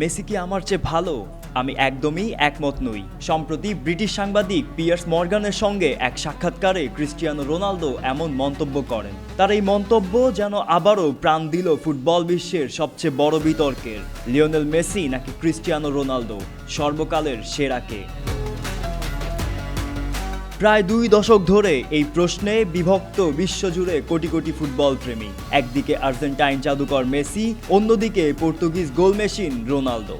Messi কি আমার চেয়ে ভালো? আমি একদমই একমত নই। সম্প্রতি ব্রিটিশ সাংবাদিক পিয়ার্স মর্গানের সঙ্গে এক সাক্ষাৎকারে ক্রিস্টিয়ানো রোনালদো এমন মন্তব্য করেন। তার এই মন্তব্য যেন আবারও প্রাণ দিল ফুটবল বিশ্বের সবচেয়ে বড় বিতর্কের। লিওনেল মেসি নাকি ক্রিস্টিয়ানো রোনালদো? সর্বকালের সেরাকে প্রায় দুই দশক ধরে এই প্রশ্নে বিভক্ত বিশ্বজুড়ে কোটি কোটি ফুটবল প্রেমী। একদিকে আর্জেন্টাইন জাদুকর মেসি, অন্যদিকে পর্তুগিজ গোল মেশিন রোনালদো।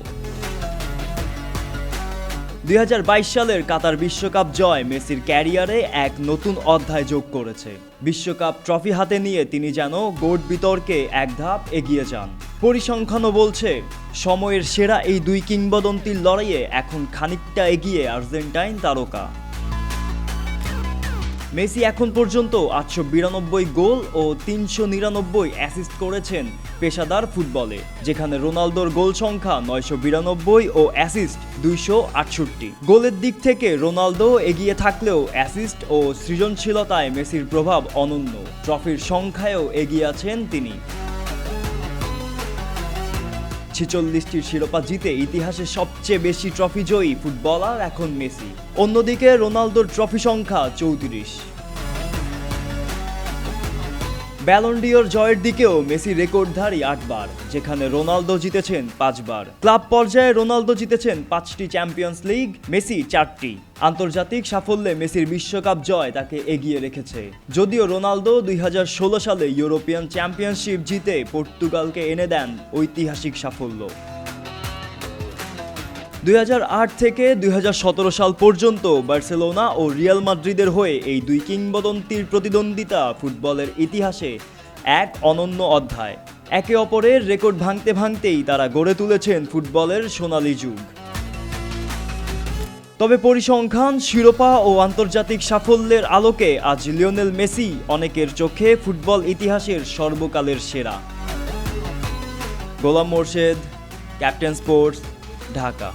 দুই হাজার বাইশ সালের কাতার বিশ্বকাপ জয় মেসির ক্যারিয়ারে এক নতুন অধ্যায় যোগ করেছে। বিশ্বকাপ ট্রফি হাতে নিয়ে তিনি যেন গোট বিতর্কে এক ধাপ এগিয়ে যান। পরিসংখ্যানও বলছে, সময়ের সেরা এই দুই কিংবদন্তির লড়াইয়ে এখন খানিকটা এগিয়ে আর্জেন্টাইন তারকা। মেসি এখন পর্যন্ত আটশো বিরানব্বই গোল ও তিনশো নিরানব্বই অ্যাসিস্ট করেছেন পেশাদার ফুটবলে, যেখানে রোনালদোর গোল সংখ্যা নয়শো বিরানব্বই ও অ্যাসিস্ট দুইশো আটষট্টি। গোলের দিক থেকে রোনালদো এগিয়ে থাকলেও অ্যাসিস্ট ও সৃজনশীলতায় মেসির প্রভাব অনন্য। ট্রফির সংখ্যায়ও এগিয়ে আছেন তিনি। ছেচল্লিশটির শিরোপা জিতে ইতিহাসে সবচেয়ে বেশি ট্রফি জয়ী ফুটবলার এখন মেসি। অন্যদিকে রোনালদোর ট্রফি সংখ্যা চৌত্রিশ। ব্যালন্ডিওর জয়ের দিকেও মেসি রেকর্ডধারী আটবার, যেখানে রোনালদো জিতেছেন পাঁচবার। ক্লাব পর্যায়ে রোনালদো জিতেছেন পাঁচটি চ্যাম্পিয়ন্স লিগ মেসি চারটি। আন্তর্জাতিক সাফল্যে মেসির বিশ্বকাপ জয় তাকে এগিয়ে রেখেছে। যদিও রোনালদো দুই হাজার ষোলো সালে ইউরোপিয়ান চ্যাম্পিয়নশিপ জিতে পর্তুগালকে এনে দেন ঐতিহাসিক সাফল্য। দুই হাজার আট থেকে দুই হাজার সতেরো সাল পর্যন্ত বার্সেলোনা ও রিয়াল মাদ্রিদের হয়ে এই দুই কিংবদন্তির প্রতিদ্বন্দ্বিতা ফুটবলের ইতিহাসে এক অনন্য অধ্যায়। একে অপরের রেকর্ড ভাঙতে ভাঙতেই তারা গড়ে তুলেছেন ফুটবলের সোনালী যুগ। তবে পরিসংখ্যান, শিরোপা ও আন্তর্জাতিক সাফল্যের আলোকে আজ লিওনেল মেসি অনেকের চোখে ফুটবল ইতিহাসের সর্বকালের সেরা। Golam Morshed, captain sports, Dhaka.